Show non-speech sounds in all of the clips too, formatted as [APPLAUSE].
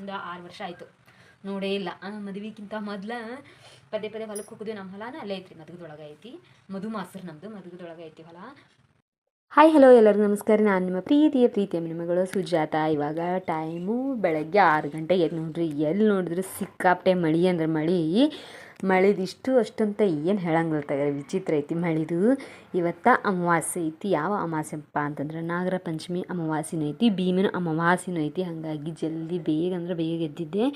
ಒಂದು ಆರು ವರ್ಷ ಆಯಿತು. ನೋಡೇ ಇಲ್ಲ. ಮದುವೆಗಿಂತ ಮೊದ್ಲ ಪದೇ ಪದೇ ಹೊಲಕ್ಕೆ ಹೋಗೋದು ನಮ್ಮ ಹೊಲನ ಅಲ್ಲೇ? ಐತ್ರಿ ಮದುಗದೊಳಗೆ ಐತಿ ಮಧು ಮಾಸ್ತರ್ ನಮ್ಮದು ಮದುಗದೊಳಗೆ ಐತಿ ಹೊಲ. ಹಾಯ್ ಹಲೋ ಎಲ್ಲರಿಗೂ ನಮಸ್ಕಾರ. ನಾನು ನಿಮ್ಮ ಪ್ರೀತಿಯ ಪ್ರೀತಿಯ ಮಿನಿಮಗಳು ಸುಜಾತ. ಇವಾಗ ಟೈಮು ಬೆಳಗ್ಗೆ ಆರು ಗಂಟೆಗೆ ನೋಡ್ರಿ ಎಲ್ಲಿ ನೋಡಿದ್ರು ಸಿಕ್ಕಾಪಟ್ಟೆ ಮಳಿ ಅಂದ್ರೆ ಮಳೆ. ಮಳೆದಿಷ್ಟು ಅಷ್ಟಂತ ಏನು ಹೇಳಂಗಿಲ್ಲ ತಗರಿ. ವಿಚಿತ್ರ ಐತಿ ಮಳೆದು. ಇವತ್ತು ಅಮಾವಾಸ್ಯೆ ಐತಿ. ಯಾವ ಅಮಾವಾಸ್ಯೆಪ್ಪ ಅಂತಂದ್ರೆ ನಾಗರ ಪಂಚಮಿ ಅಮಾವಾಸ್ಯೆನೂ ಐತಿ. ಭೀಮನ ಅಮಾವಾಸ್ಯೆನೂ ಐತಿ. ಹಾಗಾಗಿ ಜಲ್ದಿ ಬೇಗ ಅಂದ್ರೆ ಬೇಗ ಎದ್ದಿದ್ದೆ.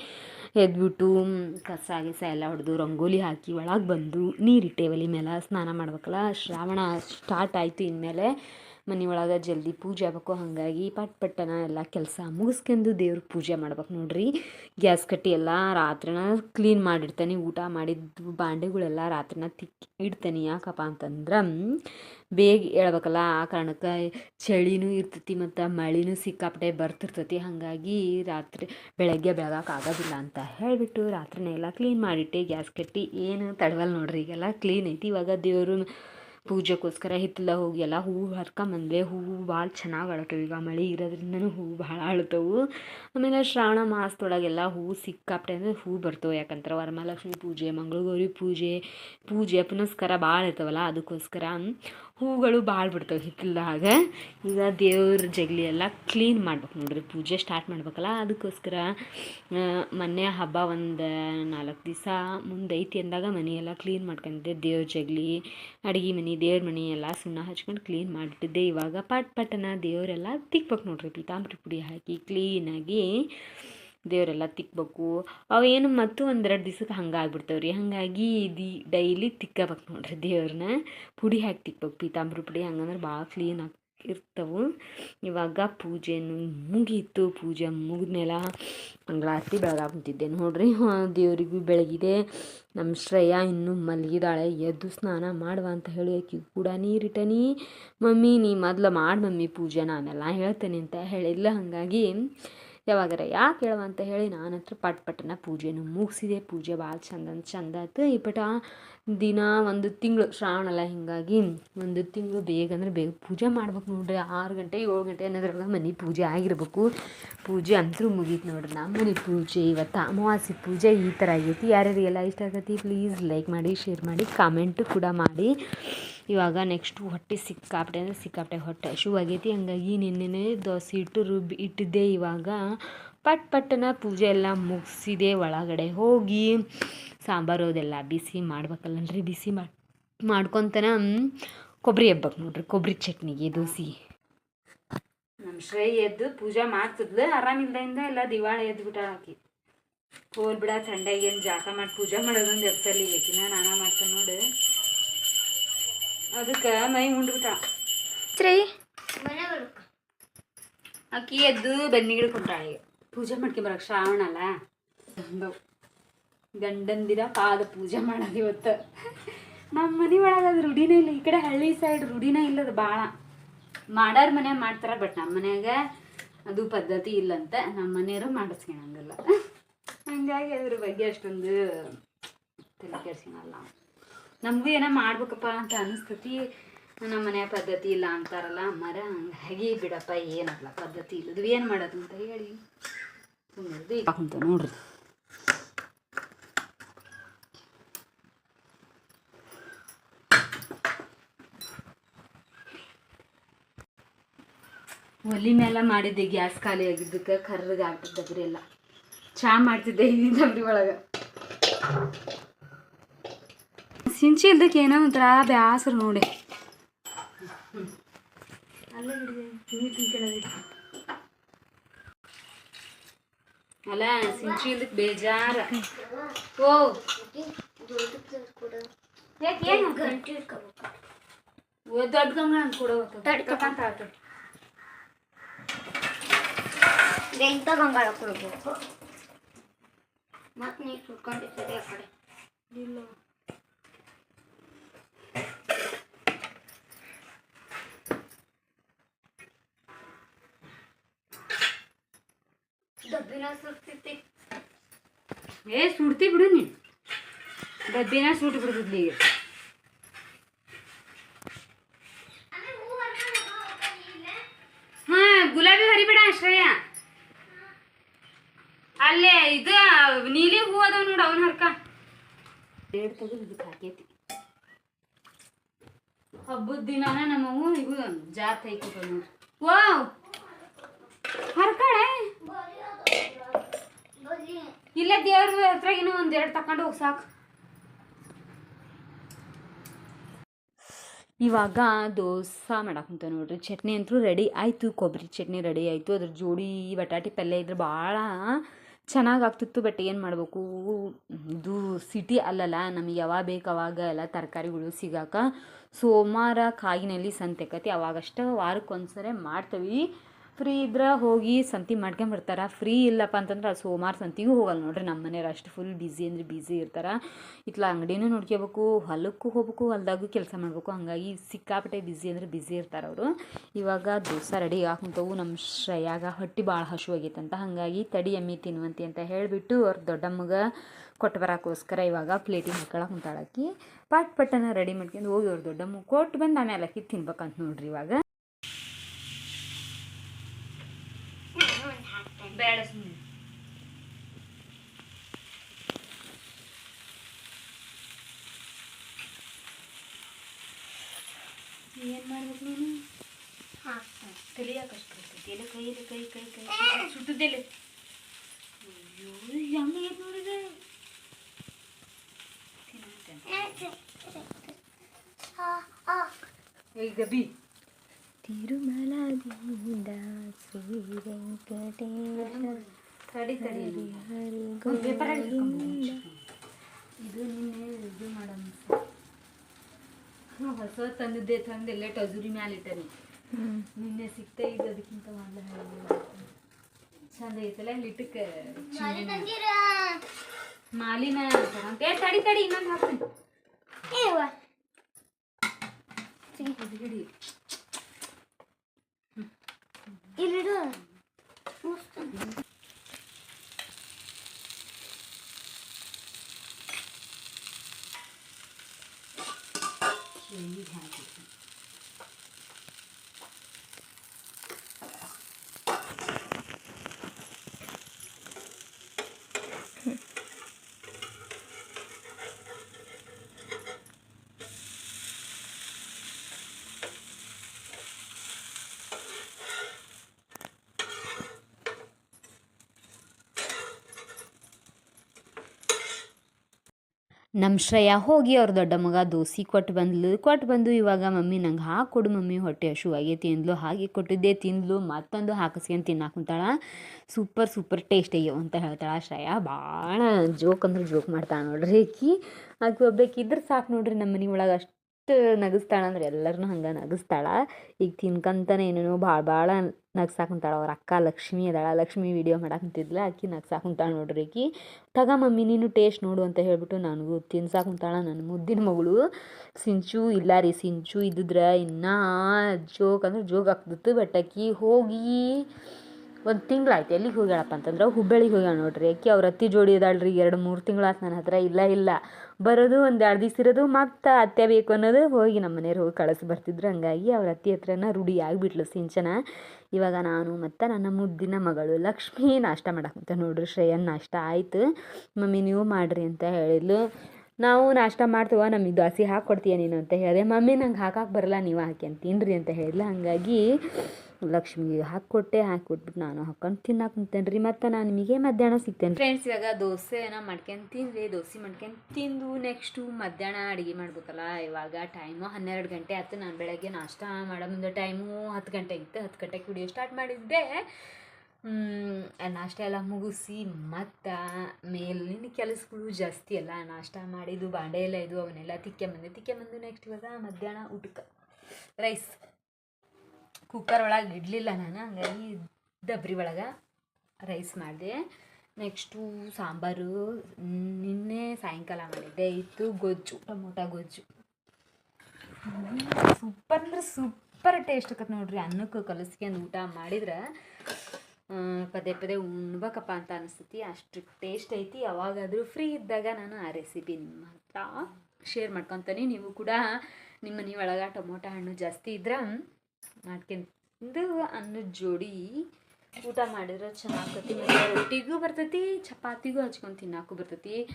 ಎದ್ಬಿಟ್ಟು ಕಸ ಗಿಸ ಎಲ್ಲ ಹೊಡೆದು ರಂಗೋಲಿ ಹಾಕಿ ಒಳಗೆ ಬಂದು ನೀರಿಟ್ಟೆ ಒಲಿ ಮೇಲೆ ಸ್ನಾನ ಮಾಡ್ಬೇಕಲ್ಲ. ಶ್ರಾವಣ ಸ್ಟಾರ್ಟ್ ಆಯಿತು ಇನ್ಮೇಲೆ. ಮನೆ ಒಳಗೆ ಜಲ್ದಿ ಪೂಜೆ ಆಗ್ಬೇಕು. ಹಾಗಾಗಿ ಪಟ್ ಪಟ್ಟನ ಎಲ್ಲ ಕೆಲಸ ಮುಗಿಸ್ಕೊಂಡು ದೇವ್ರಿಗೆ ಪೂಜೆ ಮಾಡ್ಬೇಕು ನೋಡ್ರಿ. ಗ್ಯಾಸ್ ಕಟ್ಟಿ ಎಲ್ಲ ರಾತ್ರಿನ ಕ್ಲೀನ್ ಮಾಡಿರ್ತಾನೆ ಊಟ ಮಾಡಿದ್ದು, ಬಾಂಡೆಗಳೆಲ್ಲ ರಾತ್ರಿನ ತಿಕ್ಕಿ ಇಡ್ತಾನೆ. ಯಾಕಪ್ಪ ಅಂತಂದ್ರೆ, ಬೇಗ ಹೇಳ್ಬೇಕಲ್ಲ ಆ ಕಾರಣಕ್ಕೆ ಚಳಿನೂ ಇರ್ತೈತಿ ಮತ್ತು ಮಳೆನೂ ಸಿಕ್ಕಾಪಟ್ಟೆ ಬರ್ತಿರ್ತೈತಿ. ಹಾಗಾಗಿ ರಾತ್ರಿ, ಬೆಳಗ್ಗೆ ಬೆಳಗಾಕಾಗೋದಿಲ್ಲ ಆಗೋದಿಲ್ಲ ಅಂತ ಹೇಳಿಬಿಟ್ಟು ರಾತ್ರಿನೇ ಎಲ್ಲ ಕ್ಲೀನ್ ಮಾಡಿಟ್ಟೆ. ಗ್ಯಾಸ್ ಕಟ್ಟಿ ಏನು ತಡವಲ್ಲ ನೋಡ್ರಿ, ಈಗೆಲ್ಲ ಕ್ಲೀನ್ ಐತಿ. ಇವಾಗ ದೇವರು ಪೂಜೆಗೋಸ್ಕರ ಹಿತ್ತಲ ಹೋಗಿ ಎಲ್ಲ ಹೂವು ಹರ್ಕೊಂಬಂದೆ ಹೂವು ಭಾಳ ಚೆನ್ನಾಗಿ ಅಳತವೆ ಈಗ ಮಳೆ ಇರೋದ್ರಿಂದನೂ ಹೂವು ಭಾಳ ಅಳ್ತವು ಆಮೇಲೆ ಶ್ರಾವಣ ಮಾಸದೊಳಗೆಲ್ಲ ಹೂವು ಸಿಕ್ಕಾಪಟ್ಟೆ ಅಂದರೆ ಹೂವು ಬರ್ತವೆ. ಯಾಕಂದ್ರೆ ವರಮಹಾಲಕ್ಷ್ಮಿ ಪೂಜೆ ಮಂಗಳಗೌರಿ ಪೂಜೆ ಪೂಜೆ, ಪುನಸ್ಕಾರ ಭಾಳ ಇರ್ತವಲ್ಲ, ಅದಕ್ಕೋಸ್ಕರ ಹೂಗಳು ಭಾಳ ಬಿಡ್ತವೆ ಹಿತ್ತಲ್ದಾಗ ಈಗ ದೇವ್ರ ಜಗಲಿ ಎಲ್ಲ ಕ್ಲೀನ್ ಮಾಡ್ಬೇಕು ನೋಡ್ರಿ. ಪೂಜೆ ಸ್ಟಾರ್ಟ್ ಮಾಡ್ಬೇಕಲ್ಲ, ಅದಕ್ಕೋಸ್ಕರ ಮೊನ್ನೆ ಹಬ್ಬ ಒಂದು ನಾಲ್ಕು ದಿವಸ ಮುಂದೆ ಐತಿ ಅಂದಾಗ ಮನೆಯೆಲ್ಲ ಕ್ಲೀನ್ ಮಾಡ್ಕೊಂಡಿದ್ದೆ. ದೇವ್ರ ಜಗಲಿ, ಅಡುಗೆ ಮನೆ, ದೇವ್ರ ಮನೆ ಎಲ್ಲ ಸುಣ್ಣ ಹಚ್ಕೊಂಡು ಕ್ಲೀನ್ ಮಾಡಿಬಿಟ್ಟಿದ್ದೆ ಇವಾಗ ಪಟ್ ಪಟ್ಟನ ದೇವರೆಲ್ಲ ತಿಕ್ಬೇಕು ನೋಡ್ರಿ. ಪೀತಾಂಬರಿ ಪುಡಿ ಹಾಕಿ ಕ್ಲೀನಾಗಿ ದೇವರೆಲ್ಲ ತಿಕ್ಬೇಕು. ಅವೇನು ಮತ್ತು ಒಂದೆರಡು ದಿವ್ಸಕ್ಕೆ ಹಂಗೆ ಆಗ್ಬಿಡ್ತಾವೆ ರೀ ಹಾಗಾಗಿ ದಿ, ಡೈಲಿ ತಿಕ್ಕಬೇಕು ನೋಡ್ರಿ ದೇವ್ರನ್ನ ಪುಡಿ ಹಾಕಿ ತಿಕ್ಬೇಕು, ಪೀತಾಂಬ್ರ ಪುಡಿ. ಹಂಗಂದ್ರೆ ಭಾಳ ಕ್ಲೀನ್ ಆಗಿ ಇರ್ತವು. ಇವಾಗ ಪೂಜೆನು ಮುಗೀತು. ಪೂಜೆ ಮುಗಿದ್ಮೇಲೆ ಮಂಗಳಾರತಿ ಬೆಳಗಾಗ ಕುಂತಿದ್ದೆ ನೋಡ್ರಿ. ದೇವರಿಗೂ ಬೆಳಗಿದೆ. ನಮ್ಮ ಶ್ರೇಯ ಇನ್ನೂ ಮಲಗಿದಾಳೆ. ಎದ್ದು ಸ್ನಾನ ಮಾಡುವ ಅಂತ ಹೇಳಿ ಆಕಿ ಕೂಡ ನೀರಿಟನಿ ಮಮ್ಮಿ, ನೀ ಮೊದ್ಲು ಮಾಡಿ ಮಮ್ಮಿ ಪೂಜೆ, ನಾನೆಲ್ಲ ಹೇಳ್ತೇನೆ ಅಂತ ಹೇಳಿಲ್ಲ ಹಾಗಾಗಿ ಯಾವಾಗಾರ ಯಾಕೆ ಹೇಳುವ ಅಂತ ಹೇಳಿ ನಾನು ಹತ್ರ ಪಟ್ ಪಟ್ಟನ ಪೂಜೆನೂ ಮುಗಿಸಿದೆ. ಪೂಜೆ ಭಾಳ ಚಂದ ಅಂತ ಚಂದ ಆಯ್ತು. ಈ ಪಟ ದಿನ ಒಂದು ತಿಂಗಳು ಶ್ರಾವಣ ಅಲ್ಲ ಹೀಗಾಗಿ ಒಂದು ತಿಂಗಳು ಬೇಗ ಅಂದ್ರೆ ಬೇಗ ಪೂಜೆ ಮಾಡ್ಬೇಕು ನೋಡ್ರಿ. ಆರು ಗಂಟೆ, ಏಳು ಗಂಟೆ ಅನ್ನೋದ್ರೊಳಗೆ ಮನೆ ಪೂಜೆ ಆಗಿರ್ಬೇಕು. ಪೂಜೆ ಅಂತೂ ಮುಗೀತು ನೋಡ್ರಿ. ನಮ್ಮ ಮನೆ ಪೂಜೆ, ಇವತ್ತು ಅಮಾವಾಸ್ಯೆ ಪೂಜೆ ಈ ಥರ ಆಗೈತಿ. ಯಾರ್ಯಾರಿಗೆಲ್ಲ ಇಷ್ಟ ಆಗೈತಿ ಪ್ಲೀಸ್ ಲೈಕ್ ಮಾಡಿ ಶೇರ್ ಮಾಡಿ ಕಾಮೆಂಟು ಕೂಡ ಮಾಡಿ. ಇವಾಗ ನೆಕ್ಸ್ಟು ಹೊಟ್ಟೆ ಸಿಕ್ಕಾಪಟ್ಟೆ ಅಂದರೆ ಸಿಕ್ಕಾಪಟ್ಟೆ ಹೊಟ್ಟೆ ಶೂ ಆಗೈತಿ. ಹಂಗಾಗಿ ನಿನ್ನೆನೇ ದೋಸೆ ಇಟ್ಟು ರುಬ್ಬಿ ಇಟ್ಟಿದ್ದೆ. ಇವಾಗ ಪಟ್ ಪಟ್ಟನ ಪೂಜೆ ಎಲ್ಲ ಮುಗಿಸಿದೆ. ಒಳಗಡೆ ಹೋಗಿ ಸಾಂಬಾರು ಅದೆಲ್ಲ ಬಿಸಿ ಮಾಡ್ಬೇಕಲ್ಲನ್ರಿ ಬಿಸಿ ಮಾಡಿ ಮಾಡ್ಕೊತನ ಕೊಬ್ಬರಿ ಹಬ್ಬಕ್ಕೆ ನೋಡ್ರಿ. ಕೊಬ್ಬರಿ ಚಟ್ನಿಗೆ ದೋಸೆ. ನಮ್ಮ ಶ್ರೇಯ ಎದ್ದು ಪೂಜೆ ಮಾಡ್ತಿದ್ಲು. ಆರಾಮಿಲ್ದಿಂದ ಎಲ್ಲ ದಿವಾಳಿ ಎದ್ದು ಬಿಟ್ಟ ಹಾಕಿ. ಹೋಲ್ ಬಿಡ ಏನು ಜಾಕ ಮಾಡಿ ಪೂಜೆ ಮಾಡೋದೊಂದು ಎತ್ತಲ್ಲಿ ನಾನು ನಾನು ಮಾಡ್ತೇನೆ ನೋಡಿ. ಅದಕ್ಕೆ ಮೈ ಉಂಡ್ಬಿಟ್ಟ ಶ್ರೀ ಅಕ್ಕಿ ಎದ್ದು ಬೆನ್ನಿ ಗಿಡ ಈಗ ಪೂಜೆ ಮಾಡ್ಕೊಂಬರಕ್ಕೆ ಶ್ರಾವಣ ಅಲ್ಲ. ಗಂಡಂದಿರ ಪಾದ ಪೂಜೆ ಮಾಡೋದು ಇವತ್ತು. ನಮ್ಮ ಮನೆ ಒಳಗೆ ಅದು ರೂಢಿನೇ ಇಲ್ಲ. ಈ ಕಡೆ ಹಳ್ಳಿ ಸೈಡ್ ರೂಢಿನೇ ಇಲ್ಲದ ಭಾಳ ಮಾಡಾರ ಮನೆ ಮಾಡ್ತಾರ ಬಟ್ ನಮ್ಮ ಮನ್ಯಾಗ ಅದು ಪದ್ಧತಿ ಇಲ್ಲಂತ ನಮ್ಮ ಮನೆಯವರು ಮಾಡಿಸ್ಕೊಳಂಗಿಲ್ಲ ಹಂಗಾಗಿ ಅದ್ರ ಬಗ್ಗೆ ಅಷ್ಟೊಂದು ತಲೆ ಕೆಡ್ಸ್ಕೊಳಲ್ಲ ನಮಗೂ ಏನೋ ಮಾಡ್ಬೇಕಪ್ಪ ಅಂತ ಅನಿಸ್ತತಿ. ನಮ್ಮ ಮನೆ ಪದ್ಧತಿ ಇಲ್ಲ ಅಂತಾರಲ್ಲ ಮರ ಹಂಗಾಗಿ ಬಿಡಪ್ಪ ಏನಲ್ಲ ಪದ್ಧತಿ ಇಲ್ಲದು ಏನು ಮಾಡೋದು ಅಂತ ಹೇಳಿ. ಸುಮ್ಮನೆ ಅಂತ ನೋಡ್ರಿ. ಒಲಿ ಮೇಲೆ ಮಾಡಿದ್ದೆ ಗ್ಯಾಸ್ ಖಾಲಿ ಆಗಿದ್ದಕ್ಕೆ ಕರ್ರಗೆ ಆಗ್ತಿದ್ದದ್ರಿ ಎಲ್ಲ ಚಾ ಮಾಡ್ತಿದ್ದೆ ದಬ್ರಿ ಒಳಗೆ. ಸಿಂಚಿ ಇಲ್ದಕ್ಕೆ ಏನೋ ಒಂಥರ ಬ್ಯಾಸರು ನೋಡಿ ಅಲ್ಲೇ ಹಿಡಿದೆ ನೀರು ತಿನ್ಕೊಳ್ಳೋದಕ್ಕೆ ಅಲ್ಲ ಸಿಂಚಿ ಇಲ್ದಕ್ಕೆ ಬೇಜಾರ ಓ ಯಾಕೆ ಏನು ಓ, ದೊಡ್ಡ ಗಂಗ ಅಂತ ಕೊಡೋ ತಡ್ಕಂತ ಆತು ಎಂತ ಗಂಗಾಳ ಕೊಡ್ಬೇಕು ಮತ್ತೆ ನೀರು ಸುಟ್ಕೊಂಡಿರ್ತೀರಿ ಆ ಕಡೆ ಇಲ್ಲ ಡಬ್ಬಿನ ಸುಡ್ತೈತಿ ಏ ಸುಡ್ತಿ ಬಿಡು ನೀ ಡಬ್ಬಿನ ಸುಟ್ಟು ಬಿಡ್ತಿದ್ಲಿ ಈಗ. ಹಾ ಗುಲಾಬಿ ಹರಿಬೇಡ ಶ್ರೇಯ. ಅಲ್ಲೇ ಇದು ನೀಲಿ ಹೂ ಅದಾವ ನೋಡು ಅವನ ಹರ್ಕ. ಎರಡು ತೆಗೆದು ಇದಕ್ಕೆ ಹಾಕೈತಿ ಹಬ್ಬದ ದಿನಾನ ನಮ್ಮವು ಇವು ಜಾತ್ ಐತಿ ನೋಡಿ. ವಾವ್! ಇಲ್ಲೇ ದೇವ್ರ ಹತ್ರ ಇನ್ನೂ ಒಂದೆರಡು ತಕೊಂಡು ಹೋಗಿ ಸಾಕು. ಇವಾಗ ದೋಸೆ ಮಾಡಕ್ಕಂತ ನೋಡ್ರಿ. ಚಟ್ನಿ ಅಂತೂ ರೆಡಿ ಆಯಿತು ಕೊಬ್ಬರಿ ಚಟ್ನಿ ರೆಡಿ ಆಯಿತು. ಅದ್ರ ಜೋಡಿ ಬಟಾಟಿ ಪಲ್ಯ ಇದ್ರೆ ಭಾಳ ಚೆನ್ನಾಗಿ ಆಗ್ತಿತ್ತು ಬಟ್ ಏನು ಮಾಡಬೇಕು? ಇದು ಸಿಟಿ ಅಲ್ಲಲ್ಲ, ನಮಗೆ ಯಾವಾಗ ಬೇಕು ಅವಾಗ ಎಲ್ಲ ತರಕಾರಿಗಳು ಸಿಗಾಕ ಸೋಮವಾರ ಕಾಯಿನಲ್ಲಿ ಸಂತೆ ಆಕತಿ ಅವಾಗಷ್ಟೇ ವಾರಕ್ಕೊಂದ್ಸರಿ ಮಾಡ್ತೀವಿ. ಫ್ರೀ ಇದ್ರೆ ಹೋಗಿ ಸಂತಿ ಮಾಡ್ಕೊಂಬರ್ತಾರೆ ಫ್ರೀ ಇಲ್ಲಪ್ಪ ಅಂತಂದ್ರೆ ಅದು ಸೋಮವಾರ ಸಂತಿಗೂ ಹೋಗಲ್ಲ ನೋಡ್ರಿ ನಮ್ಮ ಮನೆಯವ್ರು. ಅಷ್ಟು ಫುಲ್ ಬ್ಯುಸಿ ಅಂದ್ರೆ ಬ್ಯುಸಿ ಇರ್ತಾರೆ. ಇತ್ಲ ಅಂಗಡಿನೂ ನೋಡ್ಕೋಬೇಕು ಹೊಲಕ್ಕೂ ಹೋಗ್ಬೇಕು, ಹೊಲ್ದಾಗೂ ಕೆಲಸ ಮಾಡಬೇಕು. ಹಂಗಾಗಿ ಸಿಕ್ಕಾಪಟ್ಟೆ ಬ್ಯುಸಿ ಅಂದ್ರೆ ಬ್ಯುಸಿ ಇರ್ತಾರೆ ಅವರು. ಇವಾಗ ದೋಸೆ ರೆಡಿ ಹಾಕೊಂತವು ನಮ್ಮ ಶ್ರೇಯಾಗ ಹೊಟ್ಟೆ ಭಾಳ ಆಗೈತಂತ ಹಾಗಾಗಿ ತಡಿ ಎಮ್ಮಿ ತಿನ್ನುವಂತಿ ಅಂತ ಹೇಳಿಬಿಟ್ಟು ಅವ್ರ ದೊಡ್ಡಮ್ಮಗೆ ಕೊಟ್ಟು ಬರೋಕ್ಕೋಸ್ಕರ ಇವಾಗ ಪ್ಲೇಟಿಗೆ ಹಾಕೊಳಕ್ಕೆ ಕುಂತಾಳಕ್ಕಿ ಪಟ್ ಪಟ್ಟನ ರೆಡಿ ಮಾಡ್ಕೊಂಡು ಹೋಗಿ ಅವ್ರ ದೊಡ್ಡಮ್ಮ ಕೊಟ್ಟು ಬಂದು ಆಮೇಲೆ ಅಕ್ಕಿ ತಿನ್ಬೇಕಂತ ನೋಡ್ರಿ ಇವಾಗ. ಏನು ಮಾಡ್ಬೇಕು ನೀನು? ಕಲಿಯಾಕಷ್ಟು ಬರ್ತೈತಿ ಎಲ್ಲ ಕೈಯಲ್ಲಿ ಕೈ ಕೈ ಕೈ ಸುಟ್ಟದೆಲ್ಲ ಅಯ್ಯೋ ಹೆಂಗೆ ಐತೆ ನೋಡಿದೆ ಈಗ ಬಿ ತಿರುಮಲದಿಂದ ಶ್ರೀ ವೆಂಕಟೇಶ ತಡಿ. ತಡಿ ಒಂದು ಪೇಪರಲ್ಲಿ ಹಿಡ್ಕೊಂಡ್ಬಿಡು. ಇದು ನಿನ್ನೆ ಇದು ಮಾಡಮ್ಮ. ಹೊಸ ತಂದಿದ್ದೆ ತಂದು ಎಲ್ಲ ಟಜುರಿ ಮ್ಯಾಲೆ ಇಟ್ಟರಿ. ನಿನ್ನೆ ಸಿಗ್ತಾ ಇದ್ದು ಅದಕ್ಕಿಂತ ಮೊದಲ ಚಂದ ಐತಲ್ಲ ಲಿಟ್ಟಕ್ಕೆ ಮಾಲಿನ ಅಂತ ತಡಿ ತಡಿ ಇನ್ನೊಂದು ಹಾಕ್ತೀನಿ. ಇಲ್ಲಿಡು Okay. [LAUGHS] ನಮ್ಮ ಶ್ರೇಯ ಹೋಗಿ ಅವ್ರ ದೊಡ್ಡ ಮಗ ದೋಸೆ ಕೊಟ್ಟು ಬಂದ್ಲು. ಕೊಟ್ಟು ಬಂದು ಇವಾಗ ಮಮ್ಮಿ ನಂಗೆ ಹಾಕೊಡು ಮಮ್ಮಿ, ಹೊಟ್ಟೆ ಹಶು ಆಗೈತಿ ಅಂದ್ಲು. ಹಾಗೆ ಕೊಟ್ಟಿದ್ದೆ, ತಿಂದ್ಲು. ಮತ್ತೊಂದು ಹಾಕಿಸ್ಕೊಂಡು ತಿನ್ನಾಕ ಕುಂತಾಳ. ಸೂಪರ್ ಸೂಪರ್ ಟೇಸ್ಟ್ ಅಯ್ಯೋ ಅಂತ ಹೇಳ್ತಾಳ ಶ್ರೇಯ. ಭಾಳ ಜೋಕ್ ಅಂದ್ರೆ ಜೋಕ್ ಮಾಡ್ತಾಳೆ ನೋಡ್ರಿ ಆಕಿ ಆಕೆ ಒಬ್ಬೇಕಿದ್ರೆ ಸಾಕು ನೋಡ್ರಿ ನಮ್ಮ ಮನೆ ಒಳಗೆ ಅಷ್ಟು ನಗಿಸ್ತಾಳ ಅಂದ್ರೆ ಎಲ್ಲರನ್ನೂ ಹಂಗೆ ನಗಿಸ್ತಾಳ. ಈಗ ತಿನ್ಕಂತಾನೆ ಏನೇನೋ ಭಾಳ ಭಾಳ ನಗ್ಸಾಕುಂತಾಳ ಅವ್ರ ಅಕ್ಕ ಲಕ್ಷ್ಮಿ ಅದಾಳ. ಲಕ್ಷ್ಮಿ ವಿಡಿಯೋ ಮಾಡಾಕಂತಿದ್ಲ ಆಕಿ ನಗ್ಸಾಕುಂತಾಳ ನೋಡ್ರಿ ಆಕಿ ತಗ ಮಮ್ಮಿ ನೀನು ಟೇಸ್ಟ್ ನೋಡು ಅಂತ ಹೇಳ್ಬಿಟ್ಟು ನನಗೂ ತಿನ್ಸಾಕುಂತಾಳ ನನ್ನ ಮುದ್ದಿನ ಮಗಳು. ಸಿಂಚು ಇಲ್ಲ ರೀ ಸಿಂಚು ಇದ್ದಿದ್ರೆ ಇನ್ನೂ ಜೋಕ್ ಅಂದ್ರೆ ಜೋಕ್ ಆಗ್ತಿತ್ತು. ಬಟ್ ಆಕಿ ಹೋಗಿ ಒಂದು ತಿಂಗಳಾಯ್ತು ಎಲ್ಲಿಗೆ ಹೋಗ್ಯಾಳಪ್ಪ ಅಂತಂದ್ರೆ, ಹುಬ್ಬಳ್ಳಿಗೆ ಹೋಗ್ಯಾಳ ನೋಡ್ರಿ. ಆಕೆ ಅವ್ರ ಅತ್ತಿ ಜೋಡಿ ಇದಾಳ್ರಿ ಎರಡು ಮೂರು ತಿಂಗಳಾಯ್ತು ನನ್ನ ಹತ್ರ. ಇಲ್ಲ ಇಲ್ಲ. ಬರೋದು ಒಂದು ಎರಡು ದಿವ್ಸ ಇರೋದು, ಮತ್ತು ಅತ್ತೆ ಬೇಕು ಅನ್ನೋದು ಹೋಗಿ ನಮ್ಮ ಮನೆಯವ್ರು ಹೋಗಿ ಕಳಿಸಿ ಬರ್ತಿದ್ರು. ಹಂಗಾಗಿ ಅವ್ರ ಅತ್ತಿ ಹತ್ರನ ರೂಢಿ ಆಗಿಬಿಟ್ಲು ಸಿಂಚನ. ಇವಾಗ ನಾನು ಮತ್ತು ನನ್ನ ಮುದ್ದಿನ ಮಗಳು ಲಕ್ಷ್ಮಿ ನಾಷ್ಟ ಮಾಡಕ್ಕಂತ ನೋಡ್ರಿ. ಶ್ರೇಯನ್ ನಾಷ್ಟ ಆಯ್ತು. ಮಮ್ಮಿ, ನೀವು ಮಾಡಿರಿ ಅಂತ ಹೇಳಿದ್ಲು. ನಾವು ನಾಷ್ಟ ಮಾಡ್ತೀವ, ನಮಗೆ ದೋಸೆ ಹಾಕ್ಕೊಡ್ತೀಯ ನೀನು ಅಂತ ಹೇಳಿದೆ. ಮಮ್ಮಿ, ನಂಗೆ ಹಾಕಕ್ಕೆ ಬರಲ್ಲ, ನೀವು ಹಾಕಿ ತಿನ್ರಿ ಅಂತ ಹೇಳಿದ್ಲು. ಹಾಗಾಗಿ ಲಕ್ಷ್ಮಿಗೆ ಹಾಕ್ಕೊಟ್ಟೆ, ಹಾಕ್ಕೊಟ್ಬಿಟ್ಟು ನಾನು ಹಾಕೊಂಡು ತಿನ್ನಕ್ಕೆ ಕುಂತೇನೆ ರೀ ಮತ್ತು ನಾನು ನಿಮಗೆ ಮಧ್ಯಾಹ್ನ ಸಿಗ್ತೇನೆ ಫ್ರೆಂಡ್ಸ್ ಇವಾಗ ದೋಸೆನ ಮಾಡ್ಕೊಂಡು ತಿಂದರೆ ದೋಸೆ ಮಾಡ್ಕೊಂಡು ತಿಂದು ನೆಕ್ಸ್ಟು ಮಧ್ಯಾಹ್ನ ಅಡುಗೆ ಮಾಡ್ಬೇಕಲ್ಲ, ಇವಾಗ ಟೈಮು ಹನ್ನೆರಡು ಗಂಟೆ ಆಯ್ತು. ನಾನು ಬೆಳಗ್ಗೆ ನಾಷ್ಟ ಮಾಡೋ ಮುಂದೆ ಟೈಮು ಹತ್ತು ಗಂಟೆ ಇತ್ತು. ಹತ್ತು ಗಂಟೆಗೆ ವಿಡಿಯೋ ಸ್ಟಾರ್ಟ್ ಮಾಡಿದ್ದೆ. ನಾಷ್ಟ ಎಲ್ಲ ಮುಗಿಸಿ ಮತ್ತು ಮೇಲಿನ ಕೆಲಸಗಳು ಜಾಸ್ತಿ ಅಲ್ಲ. ನಾಷ್ಟ ಮಾಡಿದ್ದು, ಬಾಂಡೆ ಎಲ್ಲ ಇದು ಅವನ್ನೆಲ್ಲ ತಿಕ್ಕೆ ಬಂದೆ ತಿಕ್ಕೆ ಬಂದು ನೆಕ್ಸ್ಟ್ ಇವಾಗ ಮಧ್ಯಾಹ್ನ ಊಟಕ್ಕೆ. ರೈಸ್ ಕುಕ್ಕರ್ ಒಳಗೆ ಇಡಲಿಲ್ಲ ನಾನು, ಹಂಗಾಗಿ ಡಬ್ರಿ ಒಳಗೆ ರೈಸ್ ಮಾಡಿದೆ. ನೆಕ್ಸ್ಟು ಸಾಂಬಾರು, ನಿನ್ನೆ ಸಾಯಂಕಾಲ ಮಾಡಿದ್ದೆ, ಇತ್ತು ಗೊಜ್ಜು, ಟೊಮೊಟೊ ಗೊಜ್ಜು. ಸೂಪರ್ ಅಂದ್ರೆ ಸೂಪರ್ ಟೇಸ್ಟ್ ಆಕತ್ ನೋಡ್ರಿ, ಅನ್ನಕ್ಕೆ ಕಲಸ್ಕೊಂಡು ಊಟ ಮಾಡಿದ್ರೆ ಪದೇ ಪದೇ ಉಣ್ಬೇಕಪ್ಪ ಅಂತ ಅನಿಸ್ತೈತಿ ಅಷ್ಟು ಟೇಸ್ಟ್ ಐತಿ. ಯಾವಾಗಾದರೂ ಫ್ರೀ ಇದ್ದಾಗ ನಾನು ಆ ರೆಸಿಪಿ ನಿಮ್ಮ ಹತ್ರ ಶೇರ್ ಮಾಡ್ಕೊತೀನಿ. ನೀವು ಕೂಡ ನಿಮ್ಮ ಮನೆ ಒಳಗೆ ಟೊಮೊಟೊ ಹಣ್ಣು ಜಾಸ್ತಿ ಇದ್ರೆ ಮಾಡ್ಕೊಂಡು ಅನ್ನದ ಜೋಡಿ ಊಟ ಮಾಡಿದ್ರೆ ಚೆನ್ನಾಗತಿ ರೊಟ್ಟಿಗೂ ಬರ್ತೈತಿ, ಚಪಾತಿಗೂ ಹಚ್ಕೊಂಡು ತಿನ್ನಕ್ಕೂ ಬರ್ತೈತಿ.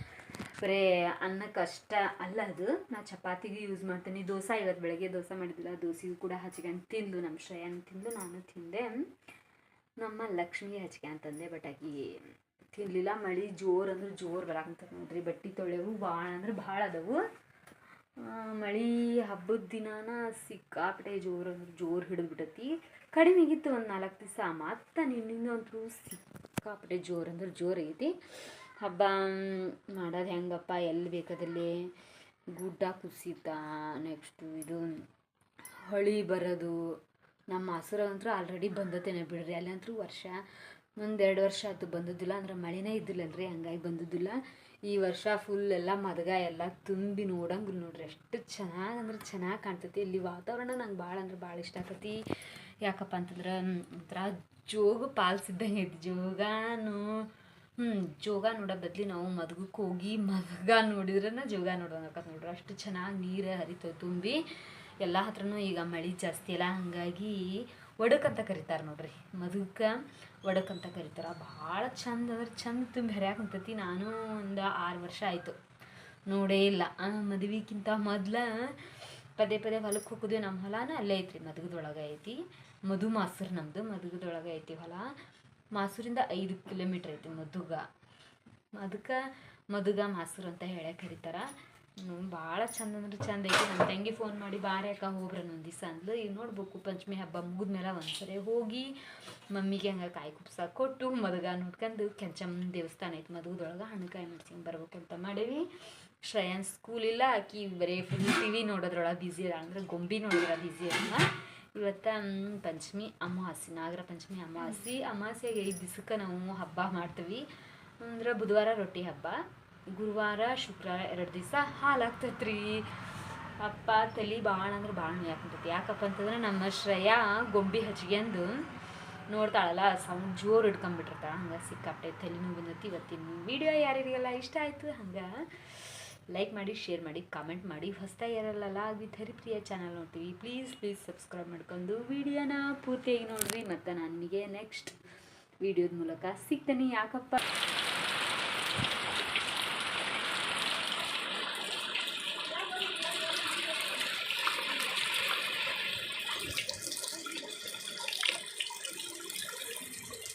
ಬರೇ ಅನ್ನಕ್ಕೆ ಅಷ್ಟ ಅಲ್ಲ ಅದು. ನಾ ಚಪಾತಿಗೂ ಯೂಸ್ ಮಾಡ್ತೀನಿ. ದೋಸೆ ಇವತ್ತು ಬೆಳಗ್ಗೆ ದೋಸೆ ಮಾಡಿದ್ದಿಲ್ಲ. ದೋಸೆಗೂ ಕೂಡ ಹಚ್ಕೊಂಡು ತಿಂದು ನಮ್ಮ ಶ್ರೇಯನ್ ತಿಂದು ನಾನು ತಿಂದೆ. ನಮ್ಮ ಲಕ್ಷ್ಮಿ ಹಚ್ಕೆ ಅಂತಂದೆ ಬಟ್ ಆಕಿ ತಿನ್ನಲಿಲ್ಲ ಮಳೆ ಜೋರು ಅಂದ್ರೆ ಜೋರು ಬರಾಕಂತ ನೋಡ್ರಿ. ಬಟ್ಟೆ ತೊಳೆವು ಭಾಳ ಅಂದ್ರೆ ಭಾಳ ಅದಾವು. ಮಳೆ ಹಬ್ಬದ ದಿನಾನ ಸಿಕ್ಕಾಪಟ್ಟೆ ಜೋರು ಅಂದ್ರೆ ಜೋರು ಹಿಡಿದ್ಬಿಟ್ಟತಿ ಕಡಿಮೆ ಆಗಿತ್ತು ಒಂದು ನಾಲ್ಕು ದಿವಸ, ಮತ್ತು ನಿನ್ನಿಂದ ಅಂತೂ ಸಿಕ್ಕಾಪಟ್ಟೆ ಜೋರು ಅಂದ್ರೆ ಜೋರು ಆಗೈತಿ ಹಬ್ಬ ಮಾಡೋದು ಹೆಂಗಪ್ಪ? ಎಲ್ಲಿ ಬೇಕಾದಲ್ಲಿ ಗುಡ್ಡ ಕುಸಿತ ನೆಕ್ಸ್ಟು ಇದು ಹೊಳಿ ಬರೋದು. ನಮ್ಮ ಹಸುರ ಅಂತೂ ಆಲ್ರೆಡಿ ಬಂದತೇನೆ ಬಿಡ್ರಿ. ಅಲ್ಲಂತೂ ವರ್ಷ ಒಂದೆರಡು ವರ್ಷ ಆಯ್ತು ಬಂದದ್ದಿಲ್ಲ, ಅಂದ್ರೆ ಮಳೆನೇ ಇದ್ದಿಲ್ಲಲ್ರಿ, ಹಂಗಾಗಿ ಬಂದದ್ದಿಲ್ಲ. ಈ ವರ್ಷ ಫುಲ್ ಎಲ್ಲ ಮದಗ ಎಲ್ಲ ತುಂಬಿ ನೋಡಂಗೆ ನೋಡ್ರಿ, ಎಷ್ಟು ಚೆನ್ನಾಗಿ ಅಂದ್ರೆ ಚೆನ್ನಾಗಿ ಕಾಣ್ತೈತಿ. ಇಲ್ಲಿ ವಾತಾವರಣ ನಂಗೆ ಭಾಳ ಅಂದ್ರೆ ಭಾಳ ಇಷ್ಟ ಆಗ್ತೈತಿ ಯಾಕಪ್ಪ ಅಂತಂದ್ರೆ ಒಂಥರ ಜೋಗ ಪಾಲ್ಸಿದ್ದಂಗೆ ಐತಿ. ಜೋಗಾನು ಹ್ಞೂ ಜೋಗ ನೋಡೋ ಬದ್ಲಿ ನಾವು ಮದಗಕ್ಕೆ ಹೋಗಿ ಮದಗ ನೋಡಿದ್ರನ ಜೋಗ ನೋಡೋಣಕತ್ ನೋಡ್ರಿ. ಅಷ್ಟು ಚೆನ್ನಾಗಿ ನೀರು ಹರಿತವೆ ತುಂಬಿ, ಎಲ್ಲ ಹತ್ರನೂ ಈಗ ಮಳೆ ಜಾಸ್ತಿ ಅಲ್ಲ. ಹಾಗಾಗಿ ಒಡಕ್ ಅಂತ ಕರಿತಾರೆ ನೋಡ್ರಿ. ಮದುಕ ಒಡಕ್ ಅಂತ ಕರಿತಾರೆ. ಭಾಳ ಚಂದ ಅಂದ್ರೆ ಚಂದ ತುಂಬ ಹರಿಯಾಕ ಕುಂತೈತಿ ನಾನು ಒಂದು ಆರು ವರ್ಷ ಆಯಿತು. ನೋಡೇ ಇಲ್ಲ. ಮದುವೆಗಿಂತ ಮೊದ್ಲು ಪದೇ ಪದೇ ಹೊಲಕ್ಕೆ ಹೋಗೋದು ನಮ್ಮ ಹೊಲನ ಅಲ್ಲೇ ಐತ್ರಿ. ಮದಗದೊಳಗೆ ಐತಿ. ಮಧು ಮಾಸೂರು ನಮ್ಮದು ಮದಗದೊಳಗೆ ಐತಿ ಹೊಲ. ಮಾಸೂರಿಂದ ಐದು ಕಿಲೋಮೀಟ್ರ್ ಐತಿ ಮಧುಗ. ಅದಕ್ಕೆ ಮಧುಗ ಮಾಸೂರು ಅಂತ ಹೇಳೇ ಕರೀತಾರ. ಭಾಳ ಚಂದ ಅಂದ್ರೆ ಚಂದ ಐತಿ. ನಮ್ಮ ತಂಗಿ ಫೋನ್ ಮಾಡಿ, ಬಾರೆ ಅಕ್ಕ, ಹೋಗ್ರಿ ಒಂದು ದಿವಸ ಅಂದ್ಲು. ಈಗ ನೋಡ್ಬೇಕು, ಪಂಚಮಿ ಹಬ್ಬ ಮುಗಿದ್ಮೇಲೆ ಒಂದ್ಸರಿ ಹೋಗಿ ಮಮ್ಮಿಗೆ ಹಂಗೆ ಕಾಯಿ ಕುಪ್ಸ ಕೊಟ್ಟು ಮದಗ ನೋಡ್ಕೊಂಡು ಕೆಂಚಮ್ಮ ದೇವಸ್ಥಾನ ಐತಿ ಮದಗದೊಳಗೆ ಹಣ್ಣುಕಾಯಿ ಮಾಡ್ಸ್ಕೊಂಡು ಬರ್ಬೇಕು ಅಂತ ಮಾಡೀವಿ. ಶ್ರೇಯನ್ ಸ್ಕೂಲ್ ಇಲ್ಲ, ಆಕಿ ಬರೀ ಫುಲ್ ಟಿ ವಿ ನೋಡೋದ್ರೊಳಗೆ ಬ್ಯುಸಿ ಅದ ಅಂದ್ರೆ ಗೊಂಬಿ ನೋಡಿದ್ರ ಬ್ಯುಸಿ ಅಲ್ಲ ಇವತ್ತು ಪಂಚಮಿ ಅಮಾವಾಸ್ಯೆ, ನಾಗರ ಪಂಚಮಿ ಅಮಾವಾಸ್ಯೆ. ಅಮಾವಾಸ್ಯೆಗೆ ಐದು ದಿವಸಕ್ಕೆ ನಾವು ಹಬ್ಬ ಮಾಡ್ತೀವಿ. ಅಂದ್ರೆ ಬುಧವಾರ ರೊಟ್ಟಿ ಹಬ್ಬ. ಗುರುವಾರ, ಶುಕ್ರವಾರ ಎರಡು ದಿವಸ ಹಾಲು ಆಗ್ತೈತೆ ರೀ ಅಪ್ಪ, ತಲೆ ಭಾಳ ಅಂದ್ರೆ ಭಾಳ ನೋಯಾಕಂತೈತಿ. ಯಾಕಪ್ಪ ಅಂತಂದ್ರೆ ನಮ್ಮ ಶ್ರೇಯಾ ಗೊಂಬಿ ಹಚ್ಕೊಂಡು ನೋಡ್ತಾಳಲ್ಲ, ಸೌಂಡ್ ಜೋರು ಹಿಡ್ಕೊಂಬಿಟ್ಟಿರ್ತಾಳ ಹಂಗೆ ಸಿಕ್ಕಾಪಟ್ಟೆ ತಲೆನೂ ಬಂದೈತಿ. ಇವತ್ತಿನ ವಿಡಿಯೋ ಯಾರ್ಯಾರಿಗೆಲ್ಲ ಇಷ್ಟ ಆಯಿತು, ಹಂಗೆ ಲೈಕ್ ಮಾಡಿ, ಶೇರ್ ಮಾಡಿ, ಕಾಮೆಂಟ್ ಮಾಡಿ. ಹೊಸ್ತಾ ಯಾರಲ್ಲ ವಿತ್ ಪ್ರಿಯ ಚಾನಲ್ ನೋಡ್ತೀವಿ. ಪ್ಲೀಸ್ ಪ್ಲೀಸ್ ಸಬ್ಸ್ಕ್ರೈಬ್ ಮಾಡ್ಕೊಂಡು ವಿಡಿಯೋನ ಪೂರ್ತಿಯಾಗಿ ನೋಡ್ರಿ. ಮತ್ತು ನನಗೆ ನೆಕ್ಸ್ಟ್ ವಿಡಿಯೋದ ಮೂಲಕ ಸಿಗ್ತೀನಿ. ಯಾಕಪ್ಪ